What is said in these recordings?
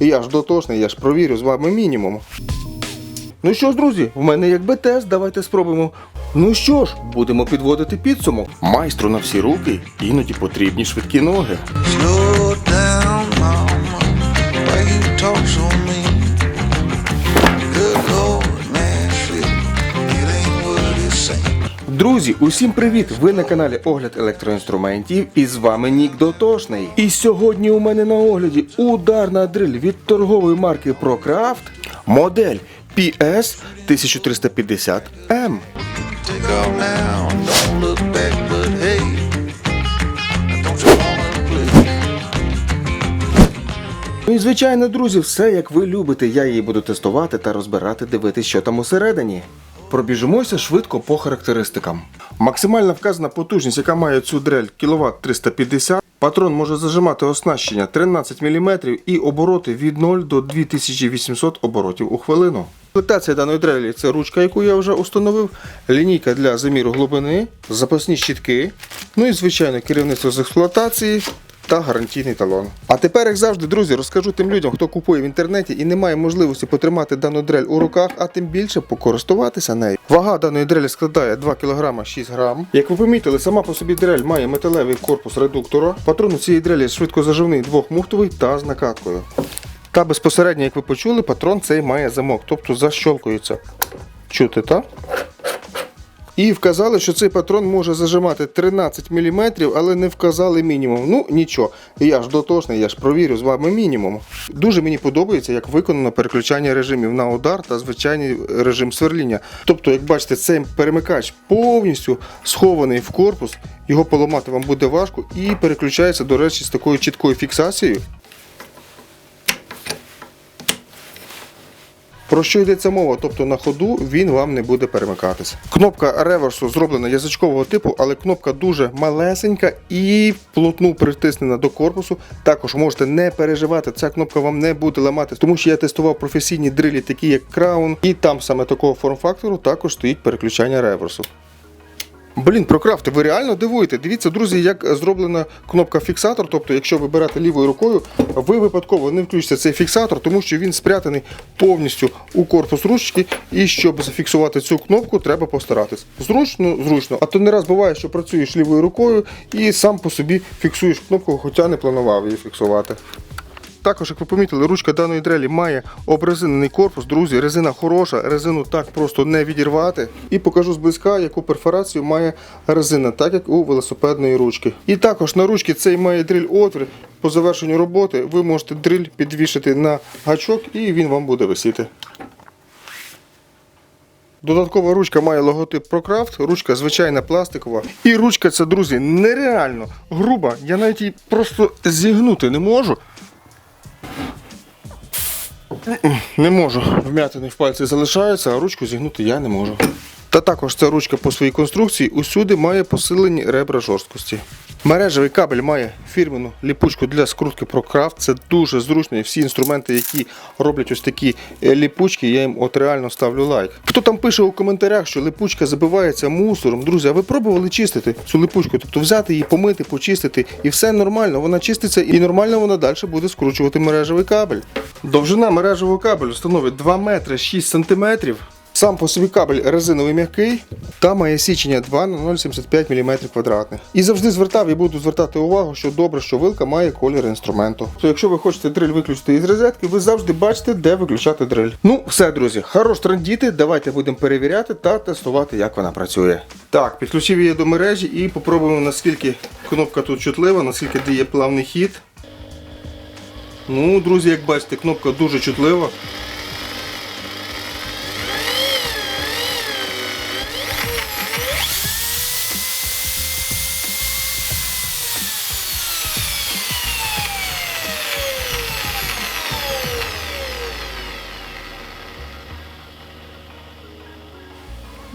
Я ж дотошний, я ж провірю з вами мінімум. Ну що ж, друзі, в мене якби тест, давайте спробуємо. Ну що ж, будемо підводити підсумок. Майстру на всі руки іноді потрібні швидкі ноги. Slow down, mama. Друзі, усім привіт! Ви на каналі Огляд електроінструментів і з вами Нік Дотошний. І сьогодні у мене на огляді ударна дриль від торгової марки ProCraft, модель PS 1350M. Take off now, don't look back, but hey, don't you wanna play? Ну і звичайно, друзі, все як ви любите. Я її буду тестувати та розбирати, дивитися, що там усередині. Пробіжимося швидко по характеристикам. Максимальна вказана потужність, яка має цю дрель кВт 350. Патрон може зажимати оснащення 13 мм і обороти від 0 до 2800 оборотів у хвилину. Комплектація даної дрелі це ручка, яку я вже установив, лінійка для заміру глибини, запасні щітки, ну і звичайно керівництво з експлуатації та гарантійний талон. А тепер, як завжди, друзі, розкажу тим людям, хто купує в інтернеті і не має можливості потримати дану дрель у руках, а тим більше покористуватися нею. Вага даної дрелі складає 2 кг 6 г. Як ви помітили, сама по собі дрель має металевий корпус редуктора. Патрон у цієї дрелі швидкозаживний двохмухтовий та з накаткою. Та безпосередньо, як ви почули, патрон цей має замок, тобто защолкується. Чути, так? І вказали, що цей патрон може зажимати 13 мм, але не вказали мінімум. Ну нічого, я ж дотошний, я ж провірю з вами мінімум. Дуже мені подобається, як виконано переключання режимів на удар та звичайний режим сверління. Тобто, як бачите, цей перемикач повністю схований в корпус, його поламати вам буде важко і переключається, до речі, з такою чіткою фіксацією. Про що йдеться мова? Тобто на ходу він вам не буде перемикатися. Кнопка реверсу зроблена язичкового типу, але кнопка дуже малесенька і плотну притиснена до корпусу. Також можете не переживати, ця кнопка вам не буде ламати, тому що я тестував професійні дрилі, такі як Crown, і там саме такого форм-фактору також стоїть переключання реверсу. Блін, про крафти, ви реально дивуєте. Дивіться, друзі, як зроблена кнопка фіксатор. Тобто, якщо ви берете лівою рукою, ви випадково не включите цей фіксатор, тому що він спрятаний повністю у корпус ручки. І щоб зафіксувати цю кнопку, треба постаратись. Зручно, зручно. А то не раз буває, що працюєш лівою рукою і сам по собі фіксуєш кнопку, хоча не планував її фіксувати. Також, як ви помітили, ручка даної дрелі має обрезинений корпус. Друзі, резина хороша, резину так просто не відірвати. І покажу зблизька, яку перфорацію має резина, так як у велосипедної ручки. І також на ручці цей має дриль отвір. По завершенню роботи ви можете дриль підвішити на гачок і він вам буде висіти. Додаткова ручка має логотип ProCraft, ручка звичайна пластикова. І ручка ця, друзі, нереально груба. Я навіть її просто зігнути не можу. Не можу. Вм'ятини в пальці залишаються, а ручку зігнути я не можу. Та також ця ручка по своїй конструкції усюди має посилені ребра жорсткості. Мережевий кабель має фірменну ліпучку для скрутки ProCraft. Це дуже зручно. Всі інструменти, які роблять ось такі е, ліпучки, я їм от реально ставлю лайк. Хто там пише у коментарях, що липучка забивається мусором, друзі, а ви пробували чистити цю липучку? Тобто взяти її, помити, почистити, і все нормально, вона чиститься і нормально вона далі буде скручувати мережевий кабель. Довжина мережевого кабелю становить 2 метри 6 сантиметрів. Сам по собі кабель резиновий м'який та має січення 2 на 0,75 мм квадратних. І завжди звертав і буду звертати увагу, що добре, що вилка має колір інструменту. То якщо ви хочете дриль виключити із розетки, ви завжди бачите, де виключати дриль. Ну, все, друзі, хорош трендіти. Давайте будемо перевіряти та тестувати, як вона працює. Так, підключив її до мережі і попробуємо, наскільки кнопка тут чутлива, наскільки діє плавний хід. Ну, друзі, як бачите, кнопка дуже чутлива.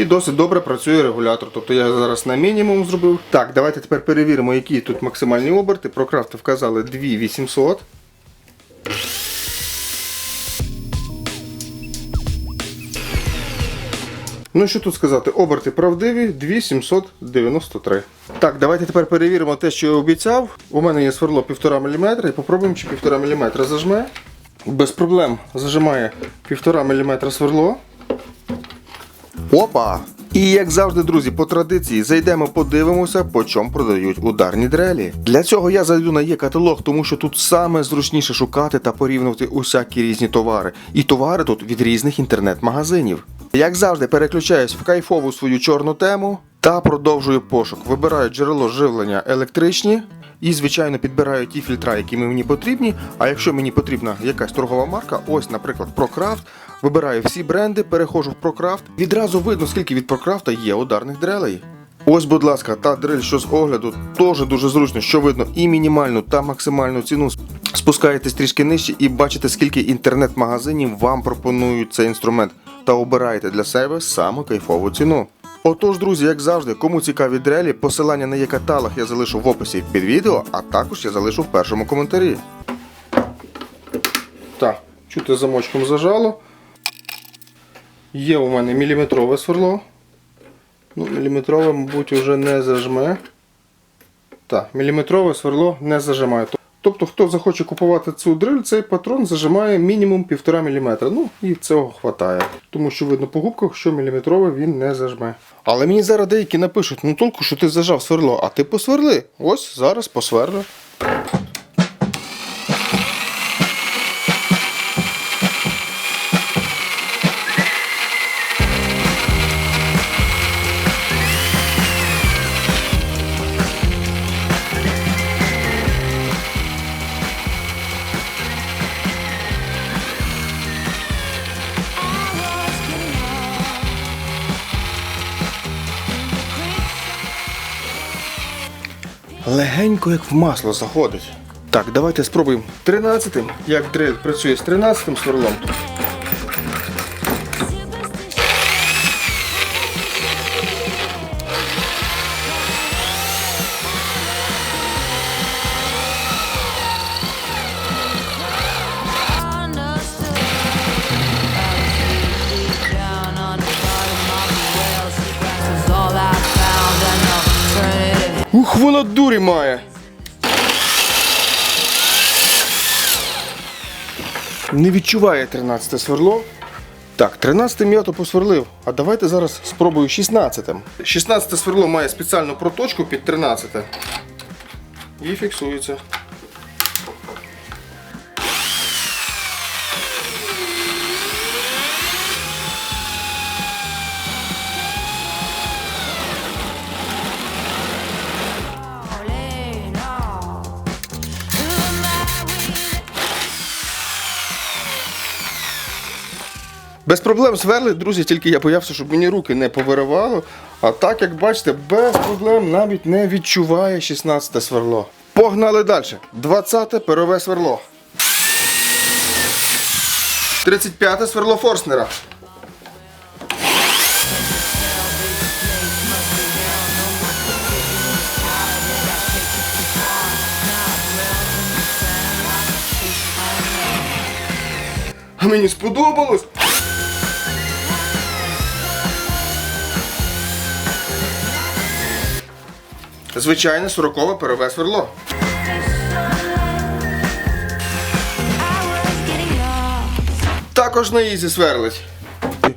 І досить добре працює регулятор. Тобто я зараз на мінімум зробив. Так, давайте тепер перевіримо, які тут максимальні оберти. Про крафти вказали 2800. Ну що тут сказати, оберти правдиві 2793. Так, давайте тепер перевіримо те, що я обіцяв. У мене є сверло 1,5 мм і попробуємо, чи 1,5 мм зажме. Без проблем зажимає 1,5 мм сверло. Опа! І як завжди, друзі, по традиції зайдемо, подивимося, по чому продають ударні дрелі. Для цього я зайду на є каталог, тому що тут саме зручніше шукати та порівнювати усякі різні товари. І товари тут від різних інтернет-магазинів. Як завжди, переключаюсь в кайфову свою чорну тему та продовжую пошук. Вибираю джерело живлення електричні. І, звичайно, підбираю ті фільтра, які мені потрібні. А якщо мені потрібна якась торгова марка, ось, наприклад, ProCraft, вибираю всі бренди, переходжу в ProCraft. Відразу видно, скільки від ProCraft є ударних дрелей. Ось, будь ласка, та дрель, що з огляду, теж дуже зручно, що видно і мінімальну та максимальну ціну. Спускаєтесь трішки нижче і бачите, скільки інтернет-магазинів вам пропонують цей інструмент, та обираєте для себе саму кайфову ціну. Отож, друзі, як завжди, кому цікаві дрелі, посилання на є каталог я залишу в описі під відео, а також я залишу в першому коментарі. Так, чути замочком зажало. Є у мене міліметрове сверло. Ну, міліметрове, мабуть, вже не зажме. Так, міліметрове сверло не зажимає. Тобто, хто захоче купувати цю дриль, цей патрон зажимає мінімум 1,5 мм. Ну і цього вистачає. Тому що видно по губках, що міліметрове він не зажме. Але мені зараз деякі напишуть, ну толку, що ти зажав сверло, а ти посверли. Ось зараз посверлю. Легенько, як в масло заходить. Так, давайте спробуємо 13-м, як дрель працює з 13-м сверлом. Воно дурі має. Не відчуває 13 сверло. Так, 13 я посверлив. А давайте зараз спробую 16. 16 сверло має спеціальну проточку під 13. І фіксується. Без проблем сверли, друзі, тільки я боявся, щоб мені руки не повиривало. А так, як бачите, без проблем навіть не відчуває 16 сверло. Погнали далі. 20 перове сверло. 35 сверло Форснера. А мені сподобалось. Звичайне 40 перове сверло. I was getting lost. Також на ізі сверлить.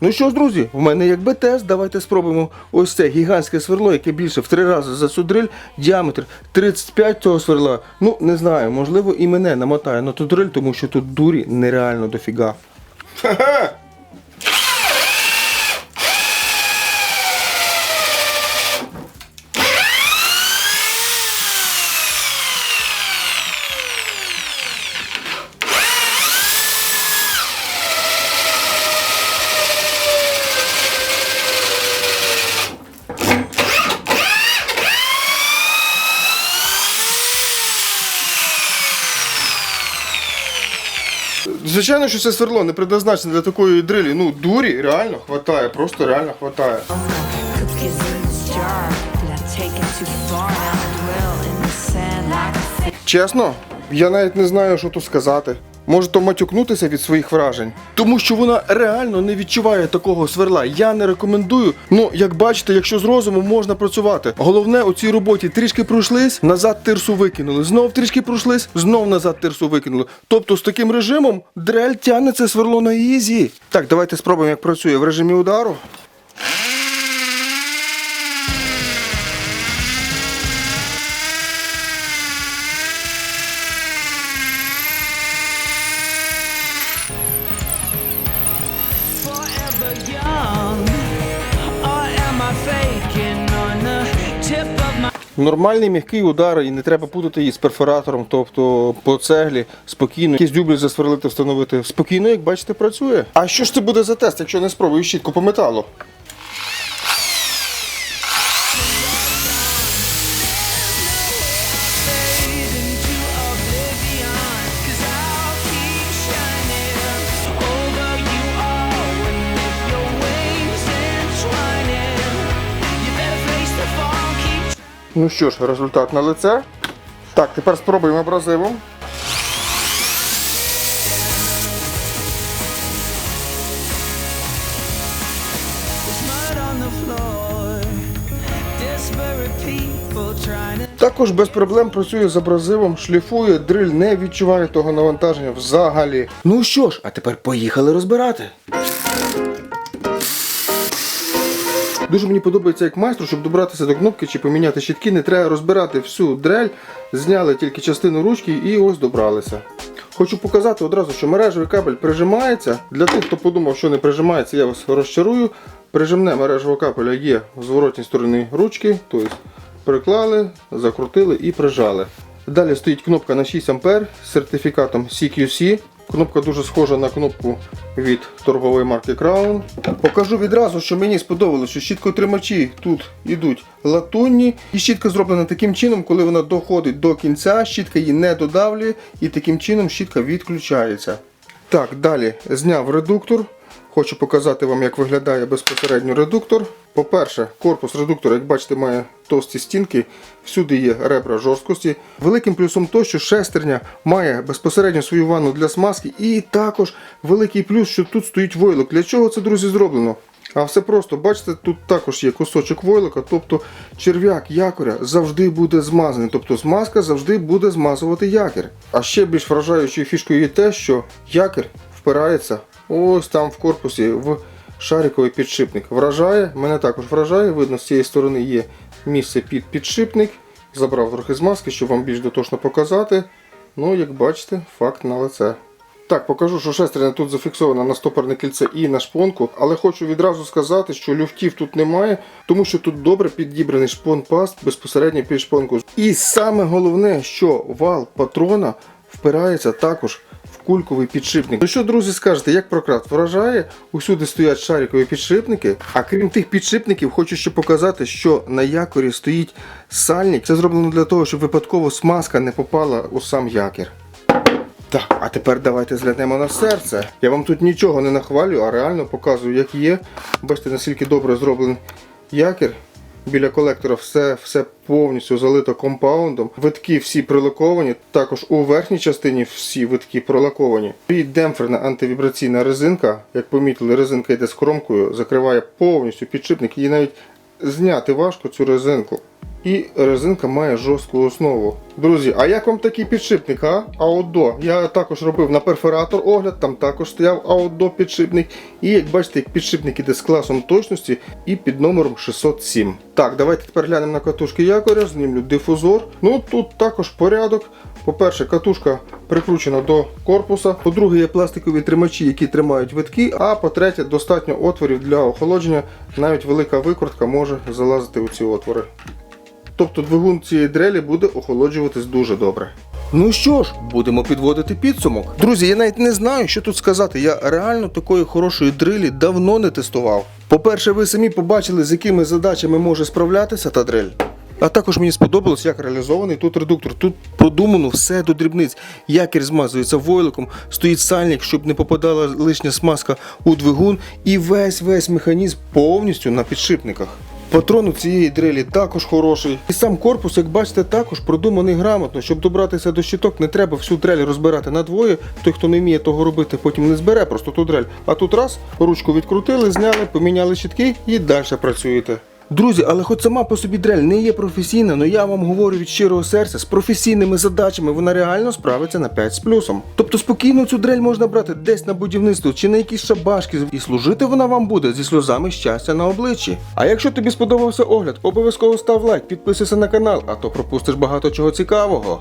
Ну що ж, друзі, в мене якби тест. Давайте спробуємо ось це гігантське сверло, яке більше в три рази за цю дриль, діаметр 35 цього сверла. Ну, не знаю, можливо, і мене намотає на ту дриль, тому що тут дурі нереально дофіга. Ха-ха! Звичайно, що це сверло не предназначене для такої дрилі. Ну, дурі реально хватає, просто реально хватає. Чесно, я навіть не знаю, що тут сказати. Можете матюкнутися від своїх вражень, тому що вона реально не відчуває такого сверла. Я не рекомендую. Ну, як бачите, якщо з розумом можна працювати. Головне у цій роботі трішки пройшлись, назад тирсу викинули. Знов трішки пройшлись, знов назад тирсу викинули. Тобто з таким режимом дрель тягне це сверло на ізі. Так, давайте спробуємо, як працює в режимі удару. Нормальний м'який удар і не треба путати її з перфоратором, тобто по цеглі спокійно. якісь дюблі засверлити, встановити. Спокійно, як бачите, працює. А що ж це буде за тест, якщо не спробую щітку по металу? Ну що ж, результат на лице. Так, тепер спробуємо абразивом. Також без проблем працює з абразивом, шліфує, дриль не відчуває того навантаження взагалі. Ну що ж, а тепер поїхали розбирати. Дуже мені подобається як майстру, щоб добратися до кнопки чи поміняти щітки, не треба розбирати всю дрель, зняли тільки частину ручки і ось добралися. Хочу показати одразу, що мережевий кабель прижимається. Для тих, хто подумав, що не прижимається, я вас розчарую. Прижимне мережевого кабеля є з зворотній сторони ручки, тобто приклали, закрутили і прижали. Далі стоїть кнопка на 6 А з сертифікатом CQC. Кнопка дуже схожа на кнопку від торгової марки Crown. Покажу відразу, що мені сподобалося, що щіткотримачі тут йдуть латунні. І щітка зроблена таким чином, коли вона доходить до кінця, щітка її не додавлює і таким чином щітка відключається. Так, далі зняв редуктор. Хочу показати вам, як виглядає безпосередньо редуктор. По-перше, корпус редуктора, як бачите, має товсті стінки, всюди є ребра жорсткості. Великим плюсом то, що шестерня має безпосередньо свою ванну для смазки, і також великий плюс, що тут стоїть войлок. Для чого це, друзі, зроблено? А все просто, бачите, тут також є кусочок войлока, тобто черв'як якоря завжди буде змазаний, тобто змазка завжди буде змазувати якір. А ще більш вражаючою фішкою є те, що якір впирається ось там в корпусі в шариковий підшипник. Вражає, мене також вражає, видно, з цієї сторони є місце під підшипник. Забрав трохи змазки, щоб вам більш дотошно показати. Ну, як бачите, факт на лице. Так, покажу, що шестерня тут зафіксована на стопорне кільце і на шпонку, але хочу відразу сказати, що люфтів тут немає, тому що тут добре підібраний шпон-паст безпосередньо під шпонку. І саме головне, що вал патрона впирається також кульковий підшипник. Ну що, друзі, скажете, як прократ вражає? Усюди стоять шарикові підшипники. А крім тих підшипників, хочу ще показати, що на якорі стоїть сальник. Це зроблено для того, щоб випадково смазка не попала у сам якір. Так, а тепер давайте зглянемо на серце. Я вам тут нічого не нахвалю, а реально показую, як є. Бачите, наскільки добре зроблений якір. Біля колектора все, все повністю залито компаундом. Витки всі прилаковані. Також у верхній частині всі витки пролаковані. І демпферна антивібраційна резинка, як помітили, резинка йде з кромкою, закриває повністю підшипник. Її навіть зняти важко цю резинку. І резинка має жорстку основу. Друзі, а як вам такий підшипник, а? Аудо. Я також робив на перфоратор огляд, там також стояв Аудо підшипник. І як бачите, підшипник іде з класом точності і під номером 607. Так, давайте тепер глянемо на катушки якоря, знімлю дифузор. Ну тут також порядок. По-перше, катушка прикручена до корпуса. По-друге, є пластикові тримачі, які тримають витки. А по-третє, достатньо отворів для охолодження. Навіть велика викрутка може залазити у ці отвори. Тобто двигун цієї дрелі буде охолоджуватись дуже добре. Ну що ж, будемо підводити підсумок. Друзі, я навіть не знаю, що тут сказати. Я реально такої хорошої дрилі давно не тестував. По-перше, ви самі побачили, з якими задачами може справлятися та дрель. А також мені сподобалось, як реалізований тут редуктор. Тут продумано все до дрібниць. Якір змазується войлоком, стоїть сальник, щоб не попадала лишня смазка у двигун, і весь весь механізм повністю на підшипниках. Патрон у цієї дрелі також хороший. І сам корпус, як бачите, також продуманий грамотно. Щоб добратися до щиток, не треба всю дрель розбирати на двоє. Той, хто не вміє того робити, потім не збере просто ту дрель. А тут раз, ручку відкрутили, зняли, поміняли щитки і далі працюєте. Друзі, але хоч сама по собі дрель не є професійна, але я вам говорю від щирого серця, з професійними задачами вона реально справиться на 5 з плюсом. Тобто спокійно цю дрель можна брати десь на будівництво чи на якісь шабашки, і служити вона вам буде зі сльозами щастя на обличчі. А якщо тобі сподобався огляд, обов'язково став лайк, підписуйся на канал, а то пропустиш багато чого цікавого.